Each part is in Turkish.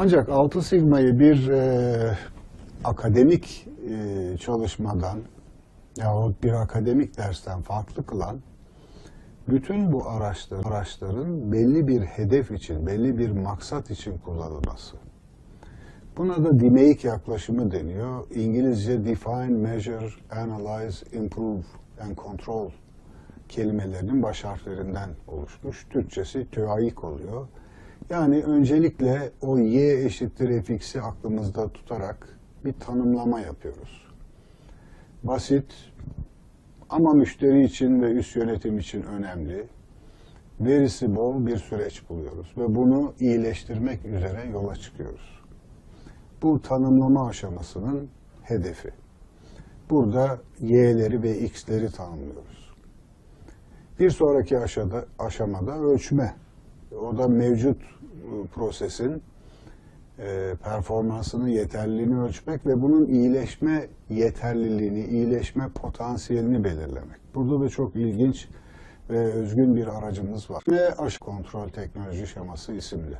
Ancak Altı Sigma'yı bir e, akademik e, çalışmadan yahut bir akademik dersten farklı kılan bütün bu araçlar, araçların belli bir hedef için, belli bir maksat için kullanılması. Buna da DMAIC yaklaşımı deniyor. İngilizce Define, Measure, Analyze, Improve and Control kelimelerinin baş harflerinden oluşmuş. Türkçesi TÜAİK oluyor. Yani öncelikle o y eşittir fx'i aklımızda tutarak bir tanımlama yapıyoruz. Basit ama müşteri için ve üst yönetim için önemli, verisi bol bir süreç buluyoruz ve bunu iyileştirmek üzere yola çıkıyoruz. Bu tanımlama aşamasının hedefi. Burada y'leri ve x'leri tanımlıyoruz. Bir sonraki aşamada, aşamada ölçme. O da mevcut e, prosesin e, performansını, yeterliliğini ölçmek ve bunun iyileşme yeterliliğini, iyileşme potansiyelini belirlemek. Burada da çok ilginç ve özgün bir aracımız var. Ve aşı kontrol teknoloji şeması isimli.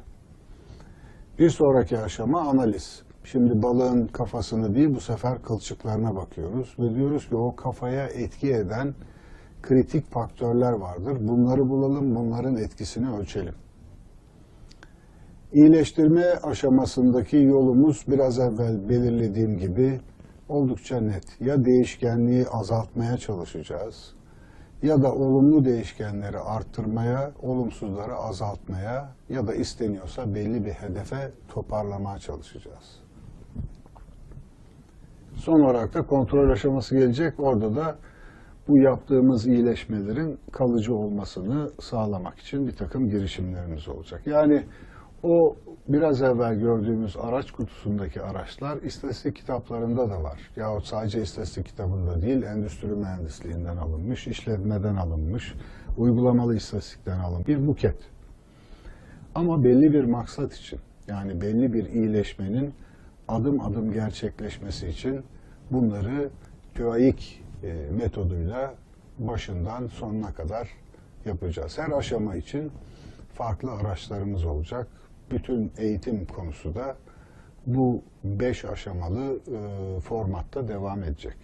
Bir sonraki aşama analiz. Şimdi balığın kafasını değil bu sefer kılçıklarına bakıyoruz ve diyoruz ki o kafaya etki eden kritik faktörler vardır. Bunları bulalım, bunların etkisini ölçelim. İyileştirme aşamasındaki yolumuz biraz evvel belirlediğim gibi oldukça net. Ya değişkenliği azaltmaya çalışacağız ya da olumlu değişkenleri arttırmaya, olumsuzları azaltmaya ya da isteniyorsa belli bir hedefe toparlamaya çalışacağız. Son olarak da kontrol aşaması gelecek. Orada da bu yaptığımız iyileşmelerin kalıcı olmasını sağlamak için bir takım girişimlerimiz olacak. Yani o biraz evvel gördüğümüz araç kutusundaki araçlar istatistik kitaplarında da var. Yahut sadece istatistik kitabında değil, endüstri mühendisliğinden alınmış, işletmeden alınmış, uygulamalı istatistikten alınmış bir buket. Ama belli bir maksat için, yani belli bir iyileşmenin adım adım gerçekleşmesi için bunları e, metoduyla başından sonuna kadar yapacağız. Her aşama için farklı araçlarımız olacak. Bütün eğitim konusu da bu beş aşamalı e, formatta devam edecek.